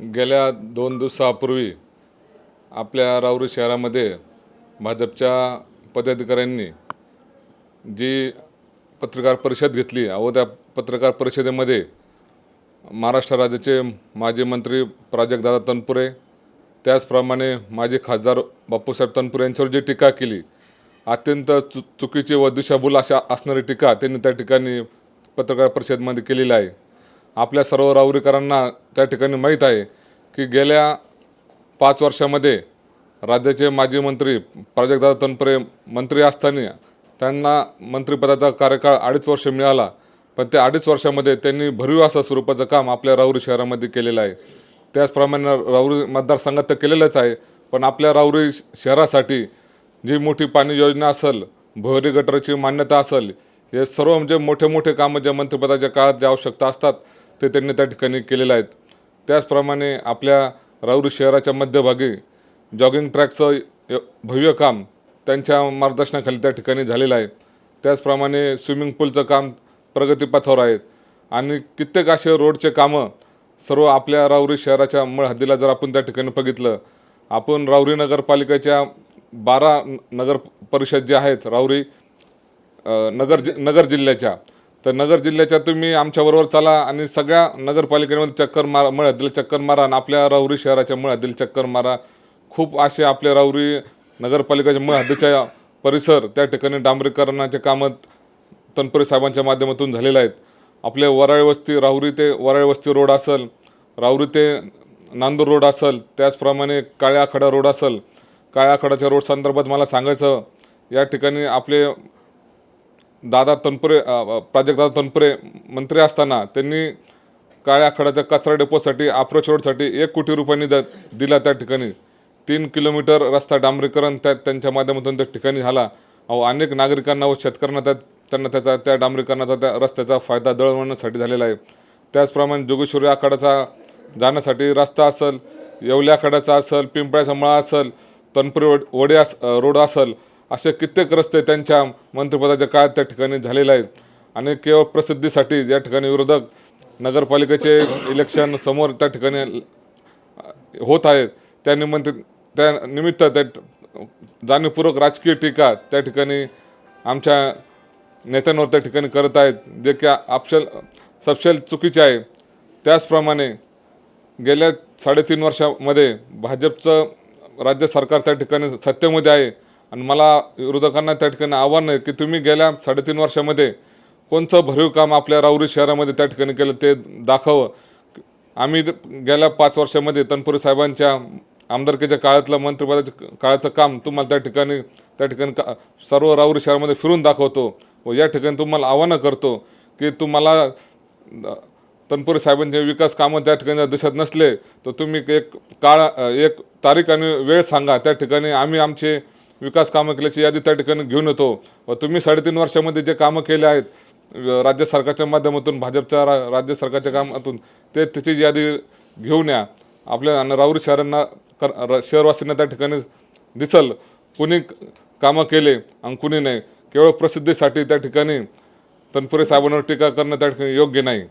गेल्या दोन दिवसापूर्वी आपल्या राऊरी शहरामध्ये भाजपच्या पदाधिकाऱ्यांनी जी पत्रकार परिषद घेतली अहो त्या पत्रकार परिषदेमध्ये महाराष्ट्र राज्याचे माजी मंत्री प्राजक्तदादा तनपुरे त्याचप्रमाणे माजी खासदार बापूसाहेब तनपुरे यांच्यावर जी टीका केली अत्यंत चु चुकीची व दिशाभूल अशा असणारी टीका त्यांनी त्या ठिकाणी पत्रकार परिषदेमध्ये केलेली आहे. आपल्या सर्व राऊरीकरांना त्या ठिकाणी माहीत आहे की गेल्या पाच वर्षामध्ये राज्याचे माजी मंत्री प्राजक्तदादा तनपुरे मंत्री असताना त्यांना मंत्रिपदाचा कार्यकाळ अडीच वर्ष मिळाला. पण त्या अडीच वर्षामध्ये त्यांनी भरीव असं स्वरूपाचं काम आपल्या राऊरी शहरामध्ये केलेलं आहे. त्याचप्रमाणे राऊरी मतदारसंघात तर केलेलंच आहे पण आपल्या राऊरी शहरासाठी जी मोठी पाणी योजना असेल भोरी गटरची मान्यता असेल हे सर्व म्हणजे मोठे मोठे कामं ज्या मंत्रिपदाच्या काळात ज्या आवश्यकता असतात ते त्यांनी त्या ठिकाणी केलेलं आहेत. त्याचप्रमाणे आपल्या राऊरी शहराच्या मध्यभागी जॉगिंग ट्रॅकचं य- भव्य काम त्यांच्या मार्गदर्शनाखाली त्या ठिकाणी झालेलं आहे. त्याचप्रमाणे स्विमिंग पूलचं काम प्रगतीपथावर आहे. आणि कित्येक असे रोडचे कामं सर्व आपल्या राऊरी शहराच्या मूळ हद्दीला जर आपण त्या ठिकाणी बघितलं आपण राऊरी नगरपालिकेच्या बारा नगर परिषद जे आहेत राऊरी नगर जि नगर जिल्ह्याच्या तर नगर जिल्ह्याच्या तुम्ही आमच्याबरोबर चला आणि सगळ्या नगरपालिकेमध्ये चक्कर मारा मळ्यातील चक्कर मारा आणि आपल्या राहुरी शहराच्या मळ्यातील चक्कर मारा. खूप असे आपल्या राहुरी नगरपालिकेच्या मळ परिसर त्या ठिकाणी डांबरीकरणाचे कामं तनपुरे साहेबांच्या माध्यमातून झालेले आहेत. आपले वराळ वस्ती राहुरी ते वराळ वस्ती रोड असेल राहुरी ते नांदूर रोड असेल त्याचप्रमाणे काळ्या आखाडा रोड असेल. काळ्या आखाडाच्या रोड संदर्भात मला सांगायचं या ठिकाणी आपले दादा तनपुरे अ, प्राजक्तदादा तनपुरे मंत्री असताना त्यांनी काळ्या खडाच्या कचरा डेपोसाठी अप्रोच रोडसाठी एक कोटी रुपयांनी द दिला त्या ठिकाणी. तीन किलोमीटर रस्ता डांबरीकरण त्या त्यांच्या माध्यमातून त्या ठिकाणी झाला. अहो अनेक नागरिकांना व शेतकऱ्यांना त्या त्यांना त्याचा त्या डांबरीकरणाचा त्या रस्त्याचा फायदा दळवण्यासाठी झालेला आहे. त्याचप्रमाणे जोगेश्वरी आखाड्याचा जाण्यासाठी रस्ता असेल येवल्या आखाड्याचा असेल पिंपळ्याचा मळा असेल तनपुरी वड- वडे अस रोड असेल असे कित्येक रस्ते त्यांच्या मंत्रिपदाच्या काळात त्या ठिकाणी झालेले आहेत. आणि केवळ प्रसिद्धीसाठी या ठिकाणी विरोधक नगरपालिकेचे इलेक्शन समोर त्या ठिकाणी होत आहेत. त्या निमित्त त्या निमित्त त्या जाणीवपूर्वक राजकीय टीका त्या ठिकाणी आमच्या नेत्यांवर त्या ठिकाणी करत आहेत. जे की आपशल सपशेल चुकीचे आहे. त्याचप्रमाणे गेल्या साडेतीन वर्षामध्ये भाजपचं राज्य सरकार त्या ठिकाणी सत्तेमध्ये आहे. आणि मला विरोधकांना त्या ठिकाणी आव्हान आहे की तुम्ही गेल्या साडेतीन वर्षामध्ये कोणतं भरीव काम आपल्या राऊरी शहरामध्ये त्या ठिकाणी केलं ते दाखवं. आम्ही गेल्या पाच वर्षामध्ये तनपुरे साहेबांच्या आमदारकीच्या काळातलं मंत्रिपदाच्या काळाचं काम तुम्हाला त्या ठिकाणी त्या ठिकाणी का सर्व राऊरी शहरामध्ये फिरून दाखवतो व या ठिकाणी तुम्हाला आव्हानं करतो की तुम्हाला तनपुरी तनपुरे साहेबांचे विकास कामं त्या ठिकाणी जर दिसत नसले तर तुम्ही एक काळ एक तारीख आणि वेळ सांगा. त्या ठिकाणी आम्ही आमचे विकास कामं केल्याची यादी त्या ठिकाणी घेऊन येतो. व तुम्ही साडेतीन वर्षामध्ये जे कामं केले आहेत राज्य सरकारच्या माध्यमातून भाजपच्या रा राज्य सरकारच्या कामातून ते त्याची यादी घेऊन या. आपल्या आणि राऊरी शहरांना कर र- शहरवासींना त्या ठिकाणी दिसल कुणी कामं केले आणि कुणी नाही. केवळ प्रसिद्धीसाठी त्या ठिकाणी तनपुरे साहेबांवर टीका करणं त्या ठिकाणी योग्य नाही.